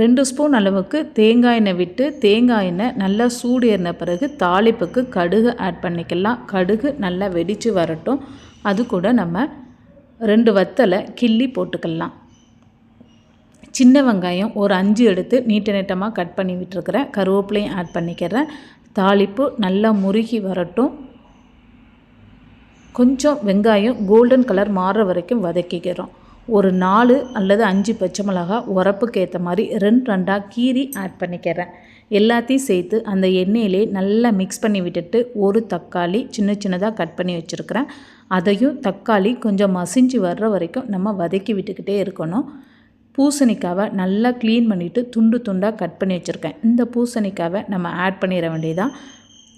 ரெண்டு ஸ்பூன் அளவுக்கு தேங்காய் எண்ணெய் விட்டு தேங்காய் எண்ணெய் நல்லா சூடு ஏறின பிறகு தாளிப்புக்கு கடுகு ஆட் பண்ணிக்கலாம். கடுகு நல்லா வெடித்து வரட்டும். அது கூட நம்ம ரெண்டு வத்தலை கிள்ளி போட்டுக்கலாம். சின்ன வெங்காயம் ஒரு அஞ்சு எடுத்து நீட்ட நீட்டமாக கட் பண்ணி விட்டுருக்கிறேன். கருவேப்பிலையும் ஆட் பண்ணிக்கிறேன். தாளிப்பு நல்லா முருகி வரட்டும். கொஞ்சம் வெங்காயம் கோல்டன் கலர் மாறுற வரைக்கும் வதக்கிக்கிறோம். ஒரு நாலு அல்லது அஞ்சு பச்சை மிளகா உரப்புக்கு ஏற்ற மாதிரி ரெண்டு ரெண்டாக கீரி ஆட் பண்ணிக்கிறேன். எல்லாத்தையும் சேர்த்து அந்த எண்ணெயிலே நல்லா மிக்ஸ் பண்ணி விட்டுட்டு ஒரு தக்காளி சின்ன சின்னதாக கட் பண்ணி வச்சுருக்கிறேன். அதையும் தக்காளி கொஞ்சம் மசிஞ்சு வர்ற வரைக்கும் நம்ம வதக்கி விட்டுக்கிட்டே இருக்கணும். பூசணிக்காவை நல்லா க்ளீன் பண்ணிவிட்டு துண்டு துண்டாக கட் பண்ணி வச்சுருக்கேன். இந்த பூசணிக்காவை நம்ம ஆட் பண்ணிட வேண்டியதான்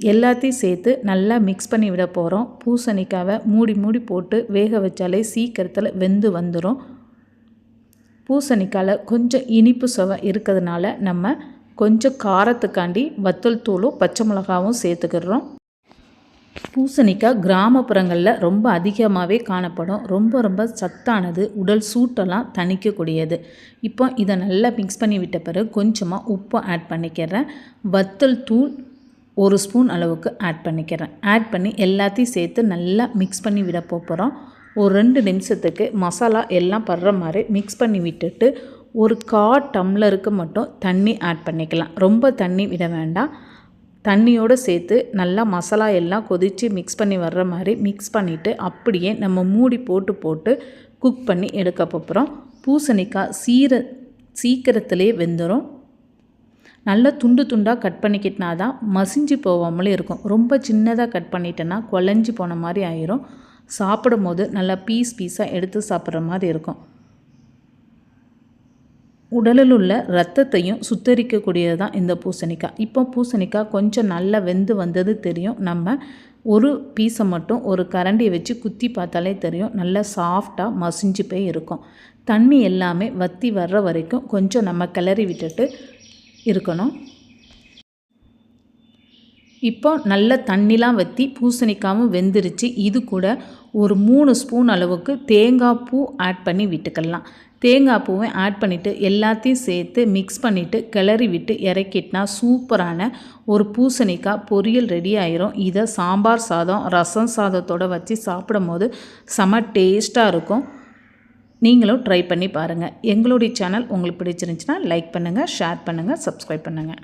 எல்லாத்தையும் சேர்த்து நல்லா மிக்ஸ் பண்ணி விட போகிறோம் பூசணிக்காவை மூடி மூடி போட்டு வேக வச்சாலே சீக்கிரத்தில் வெந்து வந்துடும் பூசணிக்காயில் கொஞ்சம் இனிப்பு சுவை இருக்கிறதுனால நம்ம கொஞ்சம் காரத்துக்காண்டி வத்தல் தூளும் பச்சை மிளகாவும் சேர்த்துக்கிறோம் பூசணிக்காய் கிராமப்புறங்களில் ரொம்ப அதிகமாகவே காணப்படும். ரொம்ப ரொம்ப சத்தானது உடல் சூட்டெல்லாம் தணிக்கக்கூடியது. இப்போ இதை நல்லா மிக்ஸ் பண்ணி விட்ட பிறகு கொஞ்சமாக உப்பு ஆட் பண்ணிக்கிறேன். வத்தல் தூள் ஒரு ஸ்பூன் அளவுக்கு ஆட் பண்ணிக்கிறேன். ஆட் பண்ணி எல்லாத்தையும் சேர்த்து நல்லா மிக்ஸ் பண்ணி விட போகிறோம் ஒரு ரெண்டு நிமிஷத்துக்கு மசாலா எல்லாம் படுற மாதிரி மிக்ஸ் பண்ணி விட்டுட்டு ஒரு கா டம்ளருக்கு மட்டும் தண்ணி ஆட் பண்ணிக்கலாம். ரொம்ப தண்ணி விட வேண்டாம். தண்ணியோடு சேர்த்து நல்லா மசாலா எல்லாம் கொதித்து மிக்ஸ் பண்ணி வர்ற மாதிரி மிக்ஸ் பண்ணிவிட்டு அப்படியே நம்ம மூடி போட்டு போட்டு குக் பண்ணி எடுக்க போகிறோம் பூசணிக்காய் சீர சீக்கிரத்திலே வெந்துடும் நல்லா துண்டு துண்டாக கட் பண்ணிக்கிட்டினா தான் மசிஞ்சு போகாமலே இருக்கும். ரொம்ப சின்னதாக கட் பண்ணிட்டேன்னா குழஞ்சி போன மாதிரி ஆயிரும். சாப்பிடும் போது நல்லா பீஸ் பீஸாக எடுத்து சாப்பிட்ற மாதிரி இருக்கும். உடலில் உள்ள ரத்தத்தையும் சுத்தரிக்கக்கூடியது தான் இந்த பூசணிக்காய். இப்போ பூசணிக்காய் கொஞ்சம் நல்லா வெந்து வந்தது தெரியும். நம்ம ஒரு பீஸை மட்டும் ஒரு கரண்டியை வச்சு குத்தி பார்த்தாலே தெரியும். நல்லா சாஃப்டாக மசிஞ்சு போய் இருக்கும். தண்ணி எல்லாமே வற்றி வர்ற வரைக்கும் கொஞ்சம் நம்ம கிளறி விட்டுட்டு இருக்கணும். இப்போ நல்ல தண்ணிலாம் வற்றி பூசணிக்காவும் வெந்துருச்சு. இது கூட ஒரு மூணு ஸ்பூன் அளவுக்கு தேங்காய் பூ ஆட் பண்ணி விட்டுக்கலாம். தேங்காய் பூவை ஆட் பண்ணிவிட்டு எல்லாத்தையும் சேர்த்து மிக்ஸ் பண்ணிவிட்டு கிளறி விட்டு இறக்கிட்டினா சூப்பரான ஒரு பூசணிக்காய் பொரியல் ரெடி ஆயிரும். இதை சாம்பார் சாதம் ரசம் சாதத்தோடு வச்சு சாப்பிடும் போது செம டேஸ்ட்டாக இருக்கும். நீங்களும் ட்ரை பண்ணி பாருங்கள் எங்களுடைய சேனல் உங்களுக்கு பிடிச்சிருந்துச்சின்னா லைக் பண்ணுங்கள் ஷேர் பண்ணுங்கள் சப்ஸ்கிரைப் பண்ணுங்கள்